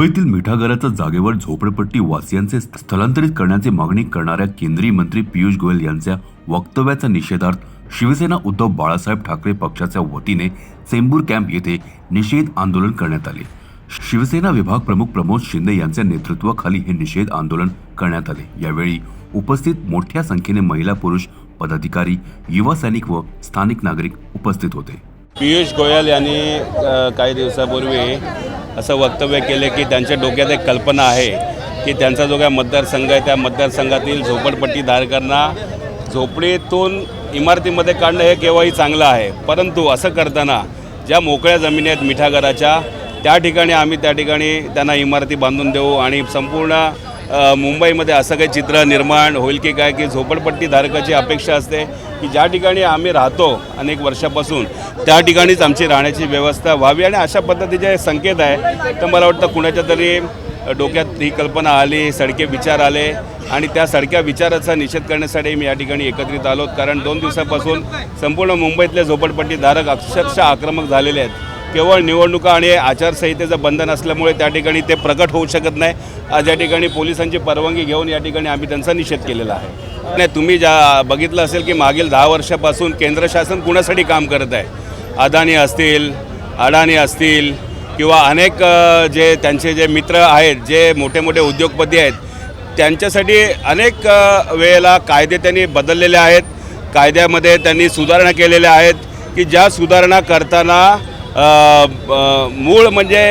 मुंबईतील मिठागराचा जागेवर झोपडपट्टी वासियांचे स्थलांतरित करण्याची मागणी करणाऱ्या केंद्रीय मंत्री पियुष गोयल यांच्या वक्तव्याचा निषेधार्थ शिवसेना उद्धव बाळासाहेब ठाकरे पक्षाच्या वतीने चेंबूर कॅम्प येथे निषेध आंदोलन करण्यात आले. शिवसेना विभाग प्रमुख प्रमोद शिंदे यांच्या नेतृत्वाखाली हे निषेध आंदोलन करण्यात आले. यावेळी उपस्थित मोठ्या संख्येने महिला पुरुष पदाधिकारी युवा सैनिक व स्थानिक नागरिक उपस्थित होते. पियुष गोयल यांनी काही दिवसापूर्वी असं वक्तव्य केले की त्यांच्या डोक्यात एक कल्पना आहे की त्यांचा जो काय मतदारसंघ आहे त्या मतदारसंघातील झोपडपट्टीधारकांना झोपडीतून इमारतीमध्ये काढणं हे केव्हाही चांगलं आहे. परंतु असं करताना ज्या मोकळ्या जमिनी आहेत मिठागराच्या त्या ठिकाणी आम्ही त्या ठिकाणी त्यांना इमारती बांधून देऊ आणि संपूर्ण मुंबईमध्ये असं काही चित्र निर्माण होईल की काय की झोपडपट्टी धारकाची अपेक्षा असते की ज्या ठिकाणी आम्ही राहतो अनेक वर्षापासून त्या ठिकाणीच आमची राहण्याची व्यवस्था व्हावी. आणि अशा पद्धतीचे संकेत आहे. तर मला वाटतं कुणाच्या तरी डोक्यात ही कल्पना आली सडके विचार आले आणि त्या सडक्या विचाराचा निषेध करण्यासाठी मी या ठिकाणी एकत्रित आलो. कारण दोन दिवसापासून संपूर्ण मुंबईतले झोपडपट्टी धारक अक्षरशः आक्रमक झालेले आहेत. केवळ निवडणुका आणि आचारसंहितेचं बंधन असल्यामुळे त्या ठिकाणी ते प्रकट होऊ शकत नाही. आज या ठिकाणी पोलिसांची परवानगी घेऊन या ठिकाणी आम्ही त्यांचा निषेध केलेला आहे. नाही तुम्ही ज्या बघितलं असेल की मागील दहा वर्षापासून केंद्र शासन कुणासाठी काम करत आहे? अदानी असतील अडाणी असतील किंवा अनेक जे त्यांचे जे मित्र आहेत जे मोठे मोठे उद्योगपती आहेत त्यांच्यासाठी अनेक वेळेला कायदे त्यांनी बदललेले आहेत. कायद्यामध्ये त्यांनी सुधारणा केलेल्या आहेत की ज्या सुधारणा करताना मूळ म्हणजे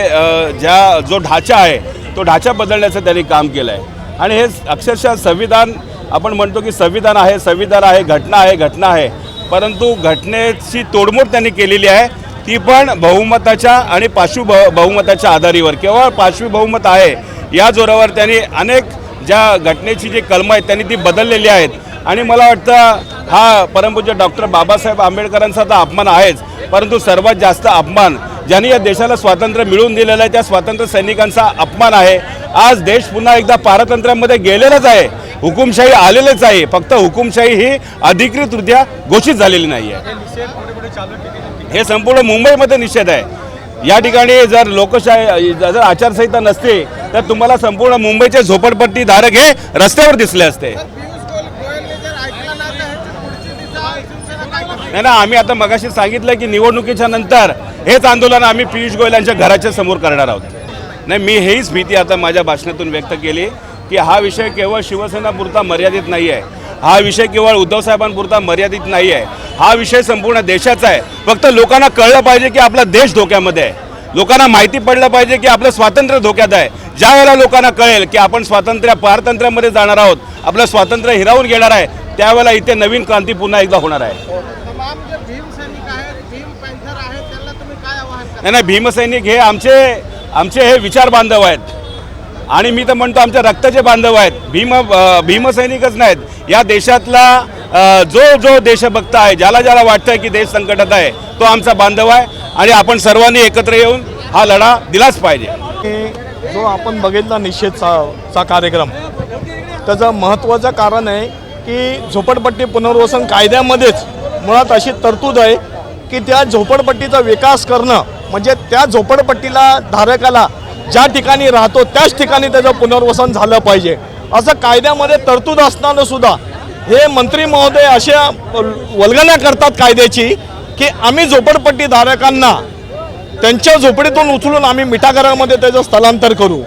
ज्या जो ढाचा आहे तो ढाचा बदलण्याचं त्यांनी काम केलं आहे आणि हे अक्षरशः संविधान आपण म्हणतो की संविधान आहे संविधान आहे घटना आहे घटना आहे. परंतु घटनेची तोडमोड त्यांनी केलेली आहे. ती पण बहुमताच्या आणि पार्श्व ब बहुमताच्या आधारीवर. केवळ पार्श्वी बहुमत आहे या जोरावर त्यांनी अनेक ज्या घटनेची जी कलमं आहेत त्यांनी ती बदललेली आहेत. आणि मला वाटतं हा परमपूज्य डॉक्टर बाबासाहेब आंबेडकरांचा तर अपमान आहेच. परंतु सर्वात जास्त अपमान ज्यांनी या देशाला स्वातंत्र्य मिळवून दिलेलं आहे त्या स्वातंत्र्य सैनिकांचा अपमान आहे. आज देश पुन्हा एकदा पारतंत्र्यामध्ये गेलेलाच आहे. हुकुमशाही आलेलेच आहे. फक्त हुकुमशाही ही अधिकृतरित्या घोषित झालेली नाही आहे. हे संपूर्ण मुंबईमध्ये निषेध आहे. या ठिकाणी जर लोकशाही जर आचारसंहिता नसते तर तुम्हाला संपूर्ण मुंबईचे झोपडपट्टी धारक हे रस्त्यावर दिसले असते. नाही ना आम्ही आता मगाशी सांगितलं की निवडणुकीच्या नंतर हेच आंदोलन आम्ही पियुष गोयल यांच्या घराच्या समोर करणार आहोत. नाही मी हेच भीती आता माझ्या भाषणातून व्यक्त केली की हा विषय केवळ शिवसेनापुरता मर्यादित नाही आहे हा विषय केवळ उद्धवसाहेबांपुरता मर्यादित नाही आहे हा विषय संपूर्ण देशाचा आहे. फक्त लोकांना कळलं पाहिजे की आपला देश धोक्यामध्ये आहे. लोकांना माहिती पडलं पाहिजे की आपलं स्वातंत्र्य धोक्यात आहे. ज्या वेळेला लोकांना कळेल की आपण स्वातंत्र्य पारतंत्र्यामध्ये जाणार आहोत आपलं स्वातंत्र्य हिरावून घेणार आहे त्यावेळेला इथे नवीन क्रांती पुन्हा एकदा होणार आहे तमाम जे भीम सैनिक आहेत भीम पॅन्थर आहेत त्यांना तुम्ही काय आवाहन करा नाही नाही भीमसैनिक हे आमचे आमचे हे विचार बांधव आहेत. आणि मी तर म्हणतो आमच्या रक्ताचे बांधव आहेत. भीम भीमसैनिकच नाहीत. या देशातला जो जो देशभक्त आहे ज्याला ज्याला वाटतंय की देश संकटात आहे तो आमचा बांधव आहे. आणि आपण सर्वांनी एकत्र येऊन हा लढा दिलाच पाहिजे. की जो आपण बघितला निषेधचा चा कार्यक्रम त्याचं महत्त्वाचं कारण आहे की झोपडपट्टी पुनर्वसन कायद्यामध्येच मुळात अशी तरतूद आहे की त्या झोपडपट्टीचा विकास करणं म्हणजे त्या झोपडपट्टीला धारकाला ज्या ठिकाणी राहतो त्याच ठिकाणी त्याचं पुनर्वसन झालं पाहिजे. असं कायद्यामध्ये तरतूद असताना सुद्धा. हे मंत्री महोदय अशा वल्गना करतात कायद्याची की आम्ही झोपडपट्टी धारकांना त्यांच्या झोपडीतून उचलून आम्ही मिठागरामध्ये त्याचं स्थलांतर करू.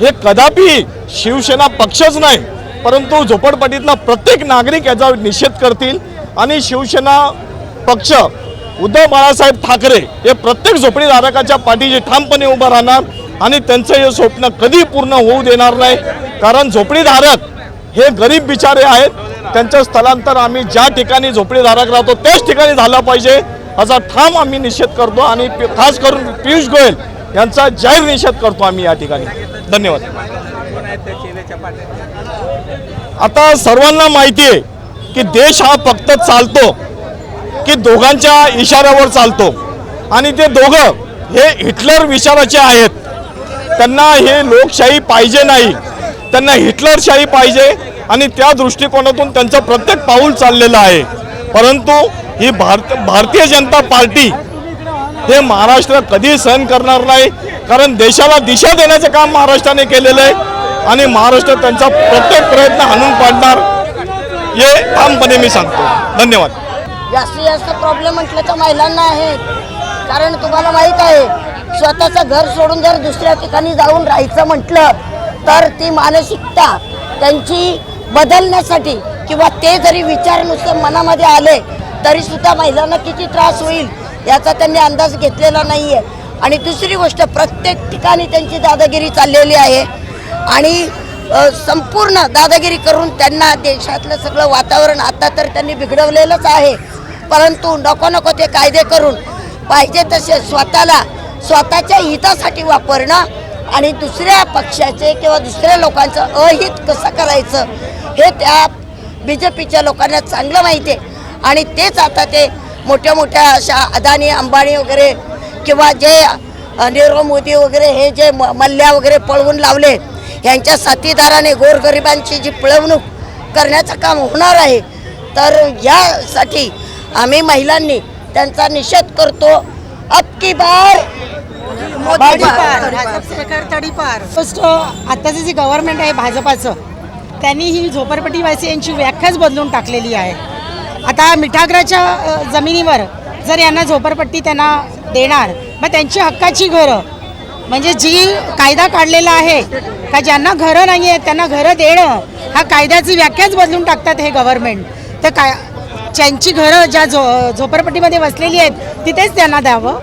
हे कदापि शिवसेना पक्षच नाही परंतु झोपडपट्टीतला प्रत्येक नागरिक याचा निषेध करतील आणि शिवसेना पक्ष उद्धव बाळासाहेब ठाकरे हे प्रत्येक झोपडीधारकाच्या पाठीशी ठामपणे उभं राहणार आणि त्यांचं हे स्वप्न कधी पूर्ण होऊ देणार नाही. कारण झोपडीधारक हे गरीब बिचारे आहेत. त्यांचं स्थलांतर आम्ही ज्या ठिकाणी झोपडीधारक राहतो त्याच ठिकाणी झालं पाहिजे असा ठाम आम्ही निषेध करतो आणि खास करून पियुष गोयल यांचा जाहीर निषेध करतो आम्ही या ठिकाणी. धन्यवाद. आता सर्वांना माहिती आहे की देश हा फक्त चालतो. की दोघांच्या इशाऱ्यावर चालतो. आणि ते दोघं हे हिटलर विचाराचे आहेत. त्यांना हे लोकशाही पाहिजे नाही. त्यांना हिटलरशाही पाहिजे आणि त्या दृष्टिकोनातून त्यांचं प्रत्येक पाऊल चाललेलं आहे. परंतु ही भारत भारतीय जनता पार्टी हे महाराष्ट्र कधी सहन करणार नाही कारण देशाला दिशा देण्याचं काम महाराष्ट्राने केलेलं आहे आणि महाराष्ट्र त्यांचा प्रत्येक प्रयत्न हाणून पाडणार हे ठामपणे मी सांगतो. धन्यवाद. जास्तीत जास्त प्रॉब्लेम म्हटलं तर महिलांना आहे. कारण तुम्हाला माहीत आहे स्वतःचं घर सोडून जर दुसऱ्या ठिकाणी जाऊन राहायचं म्हटलं तर ती मानसिकता त्यांची बदलण्यासाठी किंवा ते जरी विचार नुसते मनामध्ये आले तरी सुद्धा महिलांना किती त्रास होईल याचा त्यांनी अंदाज घेतलेला नाही आहे आणि दुसरी गोष्ट प्रत्येक ठिकाणी त्यांची दादागिरी चाललेली आहे. आणि संपूर्ण दादागिरी करून त्यांना देशातलं सगळं वातावरण आता तर त्यांनी बिघडवलेलंच आहे. परंतु नको नको ते कायदे करून पाहिजे तसे स्वतःला स्वतःच्या हितासाठी वापरणं आणि दुसऱ्या पक्षाचे किंवा दुसऱ्या लोकांचं अहित कसं करायचं हे त्या बी जे पीच्या लोकांना चांगलं माहिती आहे. आणि तेच आता ते मोठ्या मोठ्या अशा अदानी अंबानी वगैरे किंवा जे नीरव मोदी वगैरे हे जे म- मल्ल्या वगैरे पळवून लावले यांच्या साथीदाराने गोरगरिबांची जी पिळवणूक करण्याचं काम होणार आहे तर यासाठी आम्ही महिलांनी त्यांचा निषेध करतो. अब की बार? फर्स्ट आत्ताचं जे गव्हर्नमेंट आहे भाजपाचं त्यांनी ही झोपडपट्टीवासी यांची व्याख्याच बदलून टाकलेली आहे. आता मिठागराच्या जमिनीवर जर यांना झोपडपट्टी त्यांना देणार मग त्यांची हक्काची घरं म्हणजे जी कायदा काढलेला आहे का ज्यांना घरं नाही आहेत त्यांना घरं देणं हा कायद्याची व्याख्याच बदलून टाकतात हे गव्हर्नमेंट तर काय ज्यांची घरं ज्या झो झोपडपट्टीमध्ये वसलेली आहेत तिथेच त्यांना द्यावं.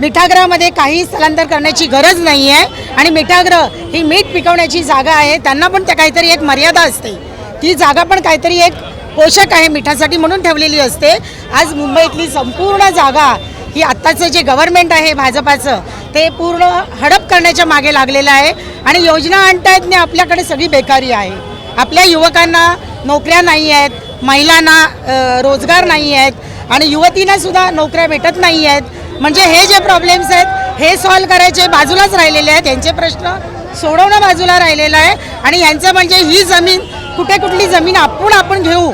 मिठागृहामध्ये काही स्थलांतर करण्याची गरज नाही आहे आणि मिठागृह ही मीठ पिकवण्याची जागा आहे त्यांना पण त्या काहीतरी एक मर्यादा असते. ती जागा पण काहीतरी एक पोषक आहे मिठासाठी म्हणून ठेवलेली असते. आज मुंबईतली संपूर्ण जागा ही आत्ताचं जे गव्हर्नमेंट आहे भाजपाचं ते पूर्ण हडप करण्याच्या मागे लागलेलं आहे आणि योजना आणता येत नाही आपल्याकडे सगळी बेकारी आहे. आपल्या युवकांना नोकऱ्या नाही आहेत महिलांना रोजगार नाही आहेत आणि युवतींनासुद्धा नोकऱ्या भेटत नाही आहेत. म्हणजे हे जे प्रॉब्लेम्स आहेत हे सॉल्व करायचे बाजूलाच राहिलेले आहेत. यांचे प्रश्न सोडवणं बाजूला राहिलेलं आहे. आणि यांचं म्हणजे ही जमीन कुठे कुठली जमीन आपण आपण घेऊ.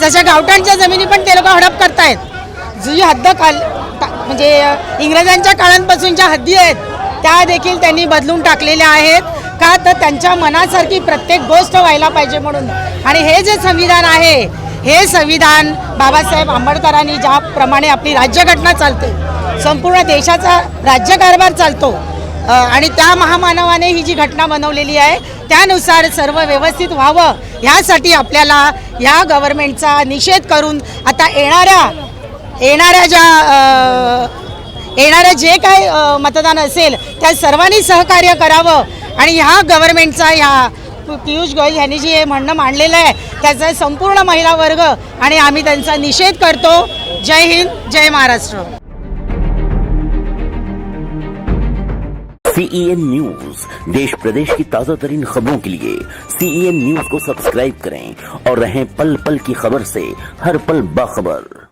जशा गावठाणच्या जमिनी पण ते लोक हडप करतायत. जी हद्द काल म्हणजे इंग्रजांच्या काळांपासून ज्या हद्दी आहेत त्या देखील त्यांनी बदलून टाकलेल्या आहेत. का? तर त्यांच्या मनासारखी प्रत्येक गोष्ट व्हायला पाहिजे म्हणून. आणि हे जे संविधान आहे हे संविधान बाबासाहेब आंबेडकरांनी ज्याप्रमाणे आपली राज्यघटना चालते संपूर्ण देशाचा राज्यकारभार चालतो आणि त्या महामानवाने ही जी घटना बनवलेली आहे त्यानुसार सर्व व्यवस्थित व्हावं ह्यासाठी आपल्याला या गव्हर्नमेंटचा निषेध करून आता येणाऱ्या येणाऱ्या ज्या येणाऱ्या जे काय मतदान असेल त्या सर्वांनी सहकार्य करावं आणि ह्या गव्हर्नमेंटचा ह्या पियुष गोयल यांनी जी हे म्हणणं मांडलेलं आहे त्याचा संपूर्ण महिला वर्ग आणि आम्ही त्यांचा निषेध करतो. जय हिंद जय महाराष्ट्र. सीईएन न्यूज देश प्रदेश की ताजा तरीन खबरों के लिए सीईएन न्यूज को सब्सक्राइब करें और रहें पल पल की खबर से हर पल बाखबर।